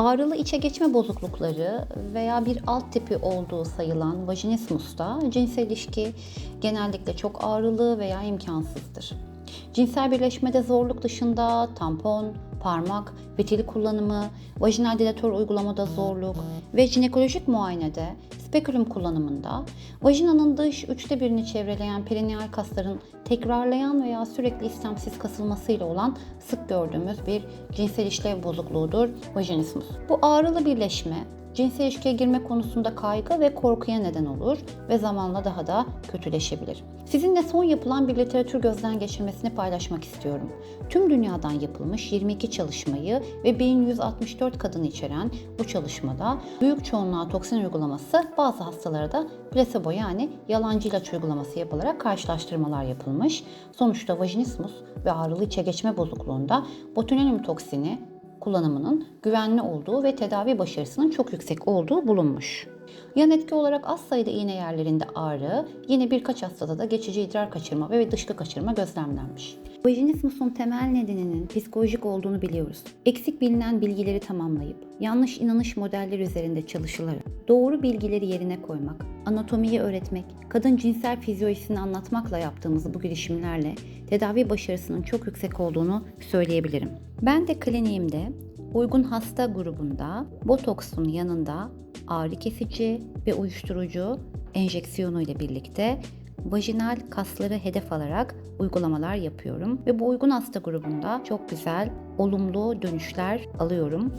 Ağrılı içe geçme bozuklukları veya bir alt tipi olduğu sayılan vajinismusta cinsel ilişki genellikle çok ağrılı veya imkansızdır. Cinsel birleşmede zorluk dışında tampon, parmak, fitili kullanımı, vajinal dilatör uygulamada zorluk ve jinekolojik muayenede spekülüm kullanımında vajinanın dış üçte birini çevreleyen perineal kasların tekrarlayan veya sürekli istemsiz kasılmasıyla olan sık gördüğümüz bir cinsel işlev bozukluğudur vajinismus. Bu ağrılı birleşme cinsel ilişkiye girme konusunda kaygı ve korkuya neden olur ve zamanla daha da kötüleşebilir. Sizinle son yapılan bir literatür gözden geçirmesini paylaşmak istiyorum. Tüm dünyadan yapılmış 22 çalışmayı ve 1164 kadını içeren bu çalışmada büyük çoğunluğa toksin uygulaması bazı hastalara da plasebo yani yalancı ilaç uygulaması yapılarak karşılaştırmalar yapılmış. Sonuçta vajinismus ve ağrılı içe geçme bozukluğunda botulinum toksini kullanımının güvenli olduğu ve tedavi başarısının çok yüksek olduğu bulunmuş. Yan etki olarak az sayıda iğne yerlerinde ağrı, yine birkaç hastada da geçici idrar kaçırma ve dışkı kaçırma gözlemlenmiş. Vajinismusun temel nedeninin psikolojik olduğunu biliyoruz. Eksik bilinen bilgileri tamamlayıp yanlış inanış modelleri üzerinde çalışılarak doğru bilgileri yerine koymak, anatomiyi öğretmek, kadın cinsel fizyolojisini anlatmakla yaptığımız bu girişimlerle tedavi başarısının çok yüksek olduğunu söyleyebilirim. Ben de kliniğimde uygun hasta grubunda botoksun yanında ağrı kesici ve uyuşturucu enjeksiyonu ile birlikte vajinal kasları hedef alarak uygulamalar yapıyorum ve bu uygun hasta grubunda çok güzel olumlu dönüşler alıyorum.